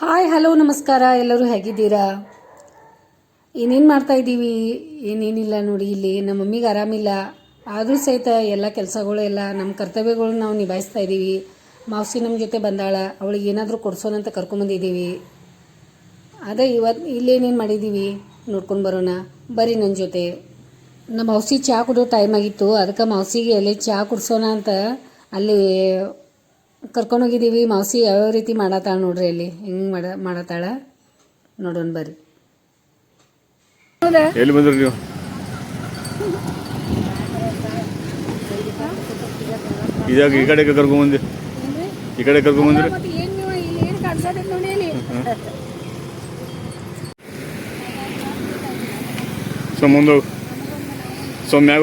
Hi, hello, ನಮಸ್ಕಾರ. ಎಲ್ಲರೂ ಹೇಗಿದ್ದೀರಾ? ಏನೇನು ಮಾಡ್ತಾ ಇದ್ದೀವಿ? ಏನೇನಿಲ್ಲ ನೋಡಿ, ಇಲ್ಲಿ ನಮ್ಮ ಮಮ್ಮಿಗೆ ಆರಾಮಿಲ್ಲ. ಆದರೂ ಸಹಿತ ಎಲ್ಲ ಕೆಲಸಗಳು ಎಲ್ಲ ನಮ್ಮ ಕರ್ತವ್ಯಗಳು ನಾವು ನಿಭಾಯಿಸ್ತಾ ಇದ್ದೀವಿ. ಮಾವಸಿ ನಮ್ಮ ಜೊತೆ ಬಂದಾಳ. ಅವಳಿಗೆ ಏನಾದರೂ ಕೊಡ್ಸೋಣಂತ ಕರ್ಕೊಂಬಂದಿದ್ದೀವಿ. ಅದೇ ಇವತ್ತು ಇಲ್ಲೇನೇನು ಮಾಡಿದ್ದೀವಿ? ನೋಡ್ಕೊಂಡು ಬರೋಣ. ಬರ್ರಿ ನನ್ನ ಜೊತೆ. ನಮ್ಮ ಔಸಿ ಚಹಾ ಕುಡೋ ಟೈಮ್ ಆಗಿತ್ತು. ಅದಕ್ಕೆ ಮಾವಸಿಗೆ ಅಲ್ಲಿ ಚಹಾ ಕುಡಿಸೋಣ ಅಂತ ಅಲ್ಲಿ ಕರ್ಕೊಂಡೋಗಿದ್ದೀವಿ ಮಾವಸಿ ಯಾವ್ಯಾವ ರೀತಿ ಮಾಡತ್ತಾಳೆ ನೋಡ್ರಿ ಇಲ್ಲಿ ಹೆಂಗೆ ಮಾಡ ಮಾಡತ್ತಾಳ? ನೋಡೋಣ ಬರ್ರಿ. ಎಲ್ಲಿ ಬಂದ್ರಿ ನೀವು? ಇದಾಗ ಈ ಕಡೆ ಕರ್ಕೊಂಬಂದಿ ಈ ಕಡೆ ಕರ್ಕೊಂಬಂದ್ರಿ ಸೊ ಮುಂದೆ ಹೋಗು ಸೊ ಮ್ಯಾಗ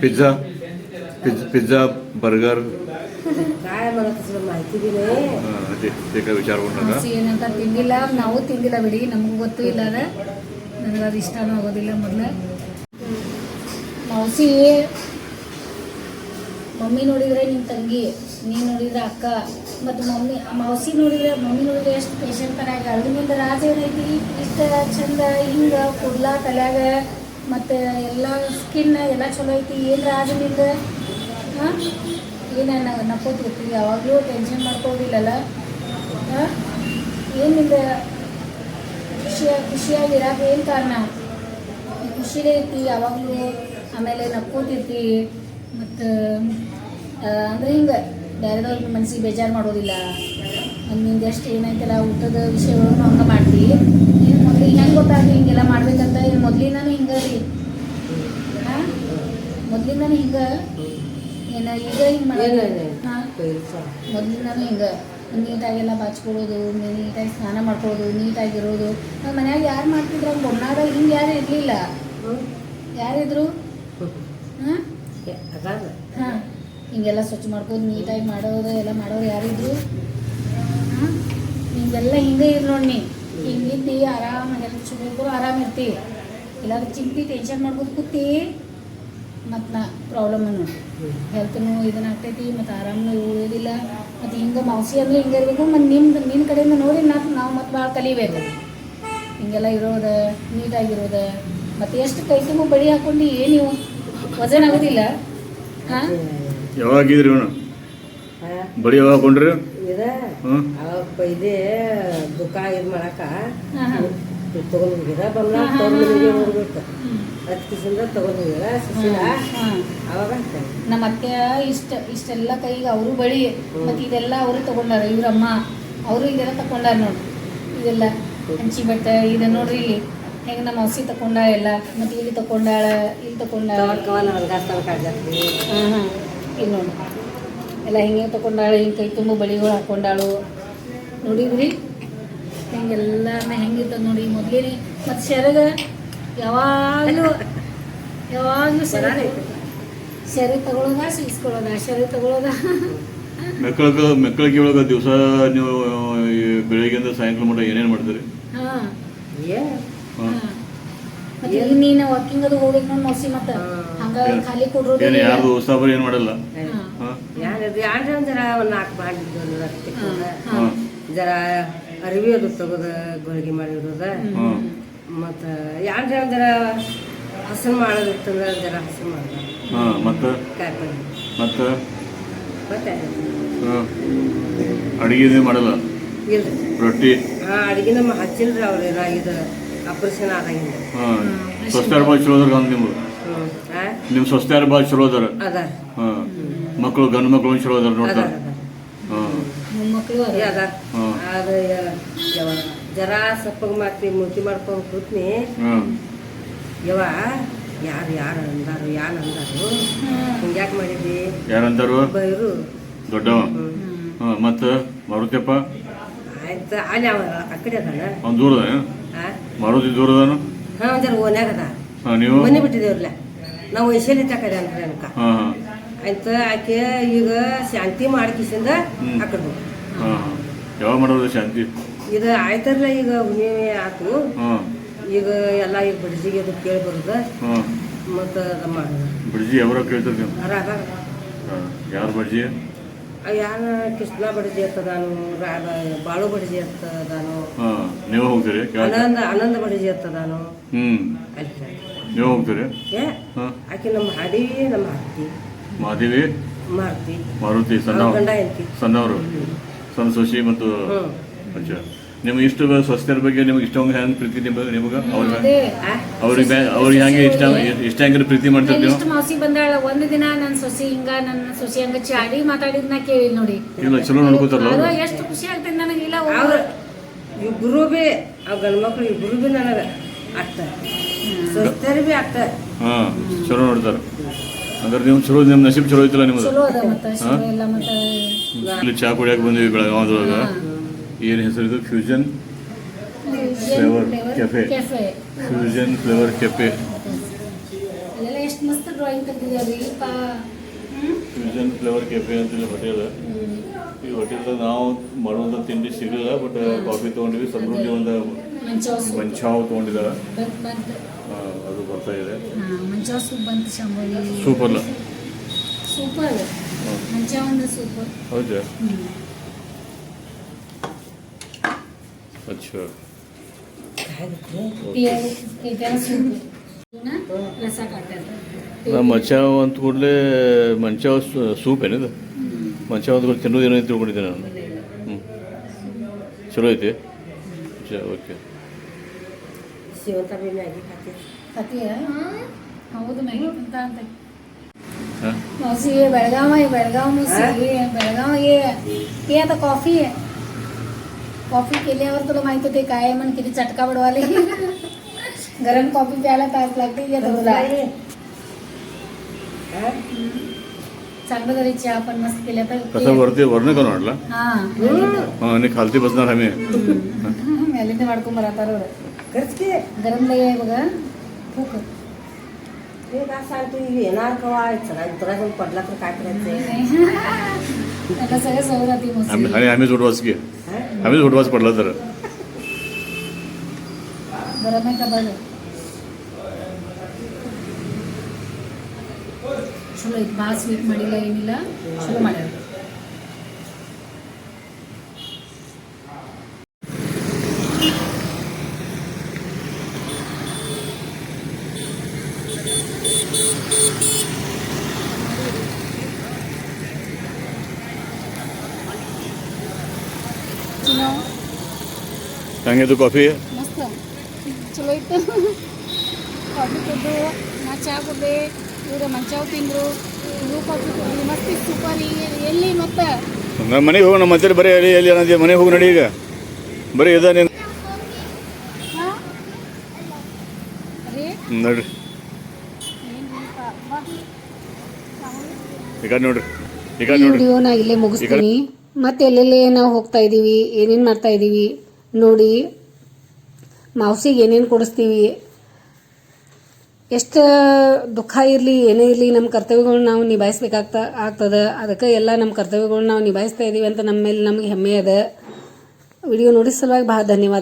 पिझ्झा पिझ्झा पिझ्झा बर्गर काय मला तसलं माहिती बी नाही हां, ते ते काय विचार करू नका ಮೌಸಿ ಏನಂತ ತಿಂದಿಲ್ಲ ನಾವು ತಿಂದಿಲ್ಲ ಬಿಡಿ ನಮಗೂ ಗೊತ್ತೂ ಇಲ್ಲ ಅದ ನನಗೆ ಅದು ಇಷ್ಟನೂ ಆಗೋದಿಲ್ಲ ಮೊದಲು ಮೌಸಿ ಮಮ್ಮಿ ನೋಡಿದ್ರೆ ನಿಮ್ಮ ತಂಗಿ ನೀನು ನೋಡಿದ್ರೆ ಅಕ್ಕ ಮತ್ತು ಮಮ್ಮಿ ಮೌಸಿ ನೋಡಿದ್ರೆ ಮಮ್ಮಿ ನೋಡಿದ್ರೆ ಎಷ್ಟು ಪೇಷಂಟ್ ತನ್ಯಾಗ ಅಲ್ಲಿಂದ ರಾಜ ಏನೈತಿ ಇಷ್ಟು ಚಂದ ಹಿಂಗೆ ಕೂದ್ಲ ತಲ್ಯಾಗ ಮತ್ತು ಎಲ್ಲ ಸ್ಕಿನ್ ಎಲ್ಲ ಚಲೋ ಐತಿ. ಏನ್ ಆಗಲಿಲ್ಲ ಹಾಂ? ಏನು ನಕ್ಕೋತಿರ್ತೀವಿ ಯಾವಾಗಲೂ ಟೆನ್ಷನ್ ಮಾಡ್ಕೋದಿಲ್ಲಲ್ಲ ಹಾಂ? ಏನು ನಿಂದ ಖುಷಿಯ ಖುಷಿಯಾಗಿರೋಕೆ ಏನು ಕಾರಣ? ಖುಷಿನೇ ಐತಿ, ಯಾವಾಗಲೂ ಆಮೇಲೆ ನಕ್ಕೋತಿರ್ತಿ. ಮತ್ತು ಅಂದ್ರೆ ಹಿಂಗೆ ಬೇರೆದವ್ರಿಗೆ ಮನ್ಸಿಗೆ ಬೇಜಾರು ಮಾಡೋದಿಲ್ಲ. ನಮ್ಮಿಂದ ಎಷ್ಟು ಏನೈತಲ್ಲ ಊಟದ ವಿಷಯಗಳನ್ನು ಹಂಗೆ ಮಾಡ್ತಿ. ಮೊದಲಿಗೆ ಹೆಂಗೆ ಗೊತ್ತಾಗ್ಲಿ ಹಿಂಗೆಲ್ಲ ಮಾಡ್ಬೇಕಂತ ಏನು ಮೊದಲಿಂದಾನು ಹಿಂಗೆ ರೀ. ಹಾಂ? ಮೊದಲಿಂದಾನು ಹಿಂಗೆ? ಏನು ಈಗ ಹಿಂಗೆ ಮಾಡೋದು ಹಾಂ? ಕೆಲಸ? ಮೊದಲಿಂದನೂ ಹಿಂಗೆ. ನೀಟಾಗೆಲ್ಲ ಬಾಚ್ಕೊಳ್ಳೋದು ನೀಟಾಗಿ ಸ್ನಾನ ಮಾಡ್ಕೊಳ್ಳೋದು ನೀಟಾಗಿರೋದು. ನಮ್ಮ ಮನ್ಯಾಗ ಯಾರು ಮಾಡ್ತಿದ್ರು ಹಂಗೆ ಹಿಂಗ್ ಹಿಂಗೆ ಯಾರು ಇರಲಿಲ್ಲ. ಯಾರಿದ್ರು ಹಾಂ? ಹಿಂಗೆಲ್ಲ ಸ್ವಚ್ಛ ಮಾಡ್ಕೋದು ನೀಟಾಗಿ ಮಾಡೋದು ಎಲ್ಲ ಮಾಡೋರು ಯಾರಿದ್ರು? ಹಾಂ? ಹಿಂಗೆಲ್ಲ ಹಿಂಗೆ ಇರು ನೋಡಿ ಹಿಂಗಿದ್ದಿ ಆರಾಮಾಗಿ ಎಲ್ಲ ಚುಬೇಕು ಆರಾಮ ಇರ್ತಿ ಇಲ್ಲಾಂದ್ರೆ ಚಿಂತೆ ಟೆನ್ಷನ್ ಮಾಡ್ಬೋದು ಕೂತಿ ಮತ್ತು ನಾ ಪ್ರಾಬ್ಲಮ್ ನೋಡಿ. ಹೆಲ್ತ್ನು ಇದನ್ನ ಆಗ್ತೈತಿ ಮತ್ತು ಆರಾಮನು ಉಳಿಯೋದಿಲ್ಲ. ಮತ್ತು ಹಿಂಗೆ ಮಾವಸಿ ಅಂದ್ರೆ ಹಿಂಗೆ ಇರಬೇಕು. ಮತ್ತು ನಿಮ್ದು ನಿನ್ನ ಕಡೆಯಿಂದ ನೋಡಿ ನಾ ನಾವು ಮತ್ತು ಭಾಳ ಕಲಿಬೇಕು. ಹಿಂಗೆಲ್ಲ ಇರೋದು ನೀಟಾಗಿರೋದು. ಮತ್ತು ಎಷ್ಟು ಕೈ ತುಂಬ ಬಳಿ ಹಾಕೊಂಡು ಏನು ನೀವು ವಜನ್ ಆಗೋದಿಲ್ಲ. ಹಾಂ? ಯಾವಾಗ ಬಳಿ ಬಡಿ ಯಾವಾಗ ಹಾಕೊಂಡ್ರಿ? ಇದೇ ದುಃಖ ಇದು ಮಾಡಾಕ ತಗೊಂಡ್ ಹೋಗಿದ ಬಂದ ತಗೊಂಡಿಗೆ ಹೋಗ್ಬೇಕು ಹತ್ತು ಕಿಸಿಂದ ತಗೊಂಡ್ ಹೋಗಿದ ಸುಶೀಲ ಅವಾಗ ನಮ್ಮ ಅತ್ತೆ ಇಷ್ಟ ಇಷ್ಟೆಲ್ಲ ಕೈಗೆ ಅವರು ಬಳಿ ಮತ್ತೆ ಇದೆಲ್ಲ ಅವರು ತಗೊಂಡಾರ ಇವ್ರಮ್ಮ ಅವರು ಇದೆಲ್ಲ ತಗೊಂಡಾರ ನೋಡಿ ಇದೆಲ್ಲ. ಹಂಚಿ ಬೆಟ್ಟ ಇದೆ ನೋಡ್ರಿ ಇಲ್ಲಿ. ಹೆಂಗೆ ನಮ್ಮ ಹಸಿ ತಕೊಂಡ ಎಲ್ಲ ಮತ್ತೆ ಇಲ್ಲಿ ತಕೊಂಡಾಳ ಇಲ್ಲಿ ತಕೊಂಡಾಳ. ಇಲ್ಲಿ ನೋಡಿ. ಎಲ್ಲ ಹಿಂಗೆ ತಕೊಂಡಾಳು ಹಿಂಗೆ ಕೈ ತುಂಬ ಬಳಿಗಳು ಹಾಕೊಂಡಾಳು. ನೋಡಿದ್ರಿ? ಹಿಂಗೆಲ್ಲ ಹೆಂಗಿತ್ತ ನೋಡಿ ಮೊದಲೇ ಮತ್ತು ಸೆರಗ ಯಾವಾಗಲೂ ಯಾವಾಗಲೂ ಸೆರಗ ಸೆರೆ ತಗೊಳ್ಳೋದ ಇಸ್ಕೊಳ್ಳೋದ ಸೆರೆ ತಗೊಳ್ಳೋದ ಮಕ್ಕಳಿಗೆ ಮಕ್ಕಳಿಗೆ ಒಳಗೆ ದಿವಸ ನೀವು ಬೆಳಿಗ್ಗೆಯಿಂದ ಸಾಯಂಕಾಲ ಮಟ್ಟ ಏನೇನು ಮಾಡ್ತೀರಿ? ಹಾಂ. ಮತ್ತೆ ಈಗ ನೀನು ವಾಕಿಂಗ್ ಅದು ಹೋಗ್ಬೇಕು ನೋಡಿ ಮೋಸಿ ಮತ್ತೆ. ಹಂಗ ಖಾಲಿ ಏನು ಕೊಡ್ರೋದಿಲ್ಲ ಯಾರ್ದು ಉತ್ಸಾಹ ಏನು ಮಾಡಲ್ಲ? ಯಾರು ಯಾರು ಜರ ಒಂದು ನಾಲ್ಕು ಮಾಡಿದ್ದು. ಹಾಂ. ಜರ ಅರಿವಿ ಅದು ತಗೋದ ಗೋಳಿಗೆ ಮಾಡಿರೋದ. ಮತ್ತ ಯಾರು ಜರ ಹಸನ್ ಮಾಡೋದಿತ್ತಂದ್ರೆ ಜರ ಹಸನ್ ಮಾಡೋದು ಮತ್ತು? ಕಾಯಿಪಲ್ಲೆ. ಮತ್ತು? ಮತ್ತೆ? ಅಡಿಗೆನೇ ಅಡುಗೆ ಮಾಡಲ್ಲ? ಇಲ್ರಿ. ರೊಟ್ಟಿ? ಹಾಂ ಅಡಿಗೆ ನಮ್ಮ ಹಚ್ಚಿಲ್ರಿ ಅವ್ರು ಏನ ಇದು ಆಪರೇಷನ್ ಆದಾಗಿಂದ ಹಾಂ ಸ್ವಸ್ಥ್ಯಾರ ಭಾಳ ಚಲೋ ಅದ್ರ ಅಂದ್ ನಿಮ್ಗೆ ನಿಮ್ಮ ಸ್ವಸ್ಥ್ಯಾರ ಭಾಳ ಚಲೋ ಅದಾರ. ಅದ ಮಕ್ಕಳು ಗಂಡು ಮಕ್ಕಳು ಚಲೋ ಅದಾರ ನೋಡ್ತಾರೆ. ಹಾಂ ಅದು ಯಾವ ಜರ ಸಪ್ಪಗೆ ಮಾಡ್ತೀವಿ ಮೂತಿ ಮಾಡ್ಕೊಂಡು ಕೂತ್ನಿ. ಯವ ಯಾರು ಯಾರು ಅಂದಾರು ಯಾರು ಅಂದಾರು? ಹಿಂಗೆ ಮಂಡ್ಯಾಕ್ ಮಾಡಿದ್ವಿ ಯಾರಂತಾರು ಬೈರು ದೊಡ್ಡವ? ಹಾಂ ಮತ್ತು ಮಾರುತಿಯಪ್ಪ ಆಯ್ತು ಅಲ್ಲಿ ಅವ ಆ ಕಡೆ ಅದಾನ. ಅವ್ನು ದೂರದ ಹಾ ಮಾರುತಿ ದೂರದನು ಹಾ ಒಂದರ ಓನ್ಯಾಗ ಅದ ನೀವು? ಮನೆ ಬಿಟ್ಟಿದೇವ್ರಲ್ಲ ನಾವು ವೈಶಾಲಿ ತಕದೆ ಅಂದ್ರೆ ಅನ್ಕ. ಆಯ್ತು ಆಕೆ ಈಗ ಶಾಂತಿ ಮಾಡ್ಕಿಸಿಂದ ಹ್ಮ್. ಯಾವಾಗ ಮಾಡೋದು ಶಾಂತಿ? ಇದು ಆಯ್ತಲ್ಲ ಈಗ ಹುಣ್ಣಿಮೆ ಆತು. ಈಗ ಎಲ್ಲ ಈಗ ಬಿಡ್ಜಿಗೆ ಅದು ಕೇಳಿ ಬರುದ ಹಾಂ. ಮತ್ತು ಅದು ಮಾಡೋದು ಬಿಡ್ಜಿ ಯಾವಾಗ ಕೇಳ್ತಾರೆ ನೀವು? ಯಾರು ಬಡ್ಜಿ? ಯಾರು ಕೃಷ್ಣ ಬಡಜಿ ಅಂತ ನಾನು ಬಾಳು ಬಡಜಿ ಅಂತ ಹಾಂ. ನೀವು ಹೋಗ್ತೀರಿ? ಆನಂದ ಆನಂದ ಬಡಜಿ ಅಲ್ಲಿ ನೀವು ಹೋಗ್ತೀರಿ? ಆಕೆ ನಮ್ಮ ಹಾಡಿವಿ ನಮ್ಮ ಹಾಕ್ತಿ ಮಾದೇವಿ? ಮಾರ್ತಿ. ಮಾರುತಿ ಸಣ್ಣ ಗಂಡ ಹೆಂಡತಿ. ಸಣ್ಣವರು? ಸಣ್ಣ ಸೊಸಿ ಮತ್ತು ಹ್ಮ್. ನಿಮ್ಮ ನಿಮ್ಗೆ ಇಷ್ಟು ಸ್ವಸ್ಥರ ಬಗ್ಗೆ ನಿಮ್ಗೆ ಇಷ್ಟೊಂದು ಹೆಂಗೆ ಪ್ರೀತಿ ನಿಮಗೆ? ನಿಮಗೆ ಆ? ಅವ್ರಿಗೆ ಅವ್ರಿಗೆ ಹೆಂಗೆ ಇಷ್ಟ ಇಷ್ಟ ಹೆಂಗೆ ಪ್ರೀತಿ ಮಾಡ್ತಾರೆ ನೀವು? ಇಷ್ಟ ಮಾಸಿ ಬಂದಾಳ ಒಂದು ದಿನ ನನ್ನ ಸೊಸಿ ಹಿಂಗ ನನ್ನ ಸೊಸಿ ಹಂಗ ಚಾಡಿ ಮಾತಾಡಿದ್ನ ಕೇಳಿ ನೋಡಿ. ಇಲ್ಲ ಚಲೋ ನೋಡ್ಕೋತಾರಲ್ಲ ಎಷ್ಟು ಖುಷಿ ಆಗ್ತದೆ ನನಗೆ ಇಲ್ಲ ಅವ್ರ ಇಬ್ರು ಬಿ ಆ ಗಂಡು ಮಕ್ಳು ಇಬ್ಬರು ಬಿ ನನಗೆ ಆಗ್ತಾರೆ ಸ್ವಸ್ಥರು ಬಿ ಆಗ್ತಾರೆ ಹಾಂ ಚಲೋ ನೋಡ್ತಾರೆ. ಅಂದ್ರೆ ನೀವು ಚಲೋ ನಿಮ್ಮ ನಸೀಬ್ ಚಲೋ ಐತಲ್ಲ ನಿಮ್ಮದು ಚಲೋ ಅದ ಮತ್ತ ಚಲೋ ಎಲ್ಲ ಮತ್ತ ಇಲ್ಲಿ ಚಾ ಕುಡಿಯಕ್ಕೆ ಬಂದಿವಿ ಬೆಳಗಾವದೊಳಗೆ ಏನು ಹೆಸರು ಇದು? Fusion Flavor cafe fusion flavour cafe fusion ಎಷ್ಟು ಮಸ್ತ್ ಡ್ರಾಯಿಂಗ್ ತೆಗ್ದಿದ್ಯಾವ್ರಿ ಫ್ಯೂಷನ್ ಫ್ಲೇವರ್ ಕೆಫೆ ಅಂತೇಳಿ ಹೋಟೆಲ್ ಈ ಹೋಟೆಲ್ದಾಗ ನಾವು ಮಾಡುವಂಥ ತಿಂಡಿ ಸಿಗಲಿಲ್ಲ ಬಟ್ ಕಾಫಿ ತೊಗೊಂಡಿವಿ. ಸಮೃದ್ಧಿ ಒಂದು ಮಂಚವ ತೊಗೊಂಡಿದ್ದಾರೆ? ಅದು ಬರ್ತಾ ಇದೆ. ಸೂಪ್ ಬಂತು ಶಂಭವಿ ಸೂಪ್ ಅಲ್ಲ ಸೂಪರ್ ಮಂಚವ ಅಂದ್ರೆ ಸೂಪರ್. ಹೌದಾ? ಅಚ್ಚಾ. ಮಂಚಾವ್ ಅಂತ ಕೂಡಲೇ ಮಂಚಾವ್ ಸೂಪ್ ಏನಿದು? ಮಂಚಾವ್ ಅಂತ ತಿನ್ನೋದು ಏನೋ ತಿಳ್ಕೊಂಡಿದ್ದೆ ನಾನು. ಹ್ಞೂ ಚಲೋ ಐತಿ? ಓಕೆ. ಶಿವಂತ ಬಿ ಮ್ಯಾಗಿ ಹಾಕಿ ಕತಿಯ ಹೌದು ಮ್ಯಾಗಿ ಅಂತ ಅಂತ ಹಾಂ मौसी ये बेळगाव आहे बेळगाव मौसी ये बेळगाव ये हे आता कॉफी आहे कॉफी केल्यावर तुला माहित होते काय आहे म्हण किती चटका बडवाले गरम कॉफी प्यायला तास लागते येत तुला चांगलं तरी चहा पण मस्त केल्या तर कसं वरती वर्ण करून वाटला हा हां आणि खालती बसणार आम्ही मेलिंद ಮಾಡ್ಕೊಂಡ್ ಬರತಾರ खरंच की गरम लय आहे बघा फूक हे काय सांगतो येणार कवा चला तुला जाऊन पडला तर काय करायचंय त्याला सगळं सवय राहते आम्ही मौसी आणि आम्हीच उठवाच की हा? आम्हीच उठवाच पडला तर गरम आहे का बघ ಚಲೋ ಐತಿ ಭಾಳ ಸ್ವೀಟ್ ಮಾಡಿಲ್ಲ ಏನಿಲ್ಲ ಚಲೋ ಮಾಡ್ಯಾರ ಹೆಂಗಿದು ಕಾಫಿ? ಮಸ್ತ್. ಚಲೋ ಇತ್ತು. ಕಾಫಿ ಕುಡ್ದು ನಾ ಚಹಾ ಕುಡ್ದೆ ಇವ್ರು ಮಂಚಾವ್ ತಿಂದ್ರು. ಇವು ಕಾಫಿ ಕುಡ್ದು ಮಸ್ತ್ ಸೂಪರ್ ಎಲ್ಲಿ ಮತ್ತೆ? ನಮ್ಮ ಮನೆಗೆ ಹೋಗೋಣ ಮತ್ತೆ ಬರೀ ಎಲ್ಲಿ ಎಲ್ಲಿ ಅನ್ನೋದು ಮನೆಗೆ ಹೋಗಿ ನಡಿ ಈಗ. ಬರೀ ಇದ ನೀನು. ನೋಡ್ರಿ. ಈಗ ನಡ್ರಿ. ಈಗ ನೋಡ್ರಿ. ವಿಡಿಯೋನ ಇಲ್ಲೇ ಮುಗಿಸ್ತೀನಿ. ಮತ್ತೆ ಎಲ್ಲೆಲ್ಲಿ ನಾವು ಹೋಗ್ತಾ ಇದೀವಿ ಏನೇನ್ ಮಾಡ್ತಾ ಇದ್ದೀವಿ ನೋಡಿ, ಮಾವಸಿಗೆ ಏನೇನು ಕೊಡಿಸ್ತೀವಿ? ಎಷ್ಟು ದುಃಖ ಇರಲಿ, ಏನೇ ಇರಲಿ ನಮ್ಮ ಕರ್ತವ್ಯಗಳನ್ನ ನಾವು ನಿಭಾಯಿಸ್ಬೇಕಾಗ್ತಾ, ಆಗ್ತದೆ. ಅದಕ್ಕೆ ಎಲ್ಲ ನಮ್ಮ ಕರ್ತವ್ಯಗಳನ್ನ ನಾವು ನಿಭಾಯಿಸ್ತಾ ಇದ್ದೀವಿ ಅಂತ ನಮ್ಮ ಮೇಲೆ ನಮಗೆ ಹೆಮ್ಮೆ ಅದ. ವಿಡಿಯೋ ನೋಡಿ ಸಲುವಾಗಿ ಭಾಳ ಧನ್ಯವಾದ.